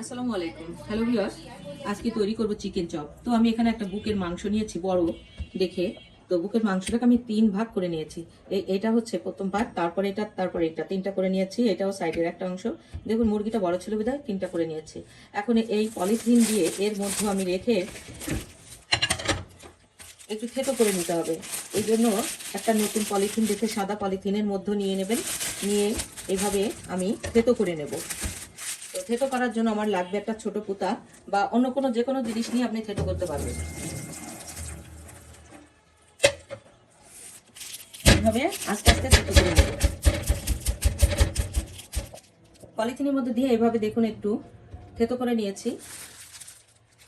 আসসালামু আলাইকুম। Hello viewers আজকে তৈরি করব চিকেন চপ তো আমি এখানে একটা বুকের মাংস নিয়েছি, বড়, দেখে। তো বুকের মাংসটাকে আমি তিন ভাগ করে নিয়েছি। এটা হচ্ছে প্রথম ভাগ তারপরে এটা তারপরে এটা। তিনটা করে নিয়েছি, এটাও সাইডের একটা অংশ। দেখুন, মুরগিটা বড় ছিল বিধায় তিনটা করে নিয়েছি। এখন এই পলিথিন দিয়ে এর মধ্যে আমি রেখে একটু থেতো করে নিতে হবে। এই জন্য একটা নতুন পলিথিন দেখে সাদা পলিথিনের মধ্যে নিয়ে নেবেন। নিয়ে এইভাবে আমি থেতো করে নেব। থেতো করার জন্য আমার লাগবে একটা ছোট পুতা বা অন্য কোনো যে কোনো জিনিস নিয়ে আপনি থেতো করতে পারবেন। এইভাবে আস্তে আস্তে থেতো করে নেব। পলিথিনের মধ্যে দিয়ে এভাবে দেখুন একটু থেতো করে নিয়েছি।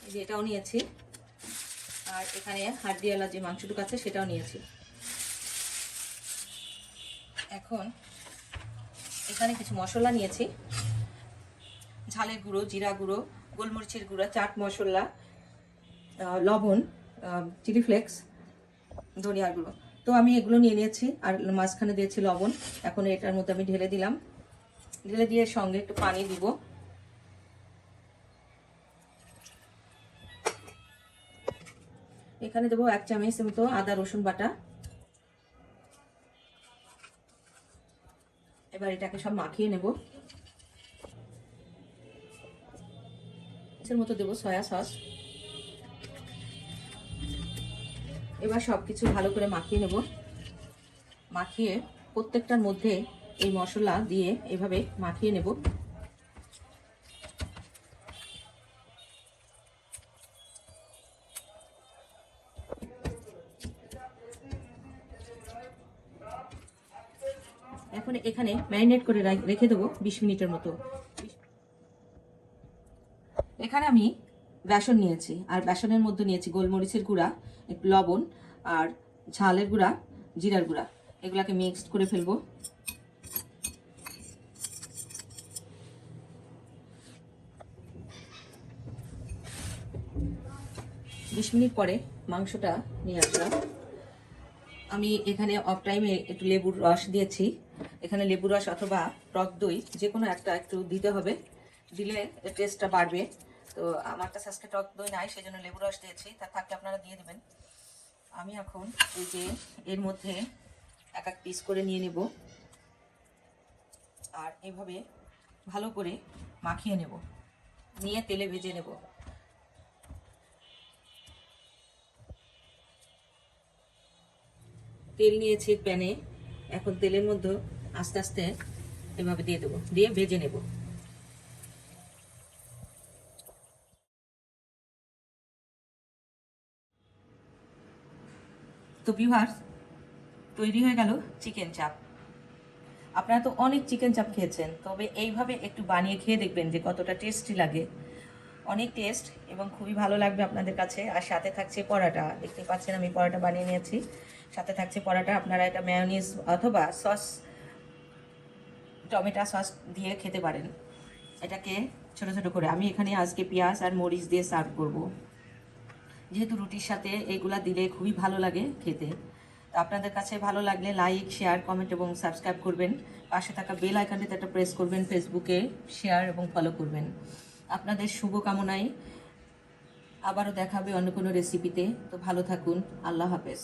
এই যে এটাও নিয়েছি। আর এখানে হাড্ডিওয়ালা যে মাংসটুকু আছে সেটাও নিয়েছি। এখন এখানে কিছু মশলা নিয়েছি। ঝালের গুঁড়ো, জিরা গুঁড়ো, গোলমরিচের গুঁড়ো, চাট মশলা লবণ চিলি ফ্লেক্স, ধনিয়ার গুঁড়ো। তো আমি এগুলো নিয়ে নিয়েছি আর মাঝখানে দিয়েছি লবণ। এখন এটার মধ্যে আমি ঢেলে দিলাম। ঢেলে দিয়ে সঙ্গে একটু পানি দিব। এখানে দেবো এক চামচ মতো আদা, রসুন বাটা। এবার এটাকে সব মাখিয়ে নেব। এর মতো দেবো সয়া সস এবার সব কিছু ভালো করে মাখিয়ে নেব। মাখিয়ে প্রত্যেকটার মধ্যে এই মশলা দিয়ে এভাবে মাখিয়ে নেব। এখন এখানে ম্যারিনেট করে রেখে দেবো বিশ মিনিটের মতো। এখানে আমি বেসন নিয়েছি, আর বেসনের মধ্যে নিয়েছি গোলমরিচের গুঁড়া, একটু লবণ, আর ঝালের গুঁড়া, জিরার গুঁড়া। এগুলাকে মিক্সড করে ফেলব। বিশ মিনিট পরে মাংসটা নিয়ে আসলাম। আমি এখানে অফ টাইমে একটু লেবুর রস দিয়েছি। এখানে লেবুর রস অথবা টক দই যে কোনো একটা একটু দিতে হবে। দিলে টেস্টটা বাড়বে। তো আমার কাছে আজকে টক দই নাই সেই জন্য লেবুর রস দিয়েছি। তা থাকলে আপনারা দিয়ে দেবেন। আমি এখন এই যে এর মধ্যে এক এক পিস করে নিয়ে নেব। আর এভাবে ভালো করে মাখিয়ে নেব। নিয়ে তেলে ভেজে নেব। তেল নিয়েছি প্যানে। এখন তেলের মধ্যে আস্তে আস্তে এভাবে দিয়ে দেবো। দিয়ে ভেজে নেব। তো ভিউয়ার্স তৈরি হয়ে গেল চিকেন চাপ আপনারা তো অনেক চিকেন চাপ খেয়েছেন, তবে এইভাবে একটু বানিয়ে খেয়ে দেখবেন যে কতটা টেস্টি লাগে। অনেক টেস্ট এবং খুবই ভালো লাগবে আপনাদের কাছে। আর সাথে থাকছে পরাটা। দেখতে পাচ্ছেন আমি পরাটা বানিয়ে নিয়েছি। সাথে থাকছে পরাটা। আপনারা এটা ম্যায়োনিজ অথবা সস টমেটো সস দিয়ে খেতে পারেন। এটাকে ছোট ছোট করে। আমি এখানে আজকে পেঁয়াজ আর মরিচ দিয়ে সার্ভ করব। যেহেতু রুটির সাথে এইগুলা দিলে খুবই ভালো লাগে খেতে, তো আপনাদের কাছে ভালো লাগলে লাইক শেয়ার কমেন্ট এবং সাবস্ক্রাইব করবেন। পাশে থাকা বেল আইকনটিতে একটা প্রেস করবেন ফেসবুকে শেয়ার এবং ফলো করবেন। আপনাদের শুভকামনায় আবারও দেখাবে অন্য কোনো রেসিপিতে তো ভালো থাকুন, আল্লাহ হাফেজ।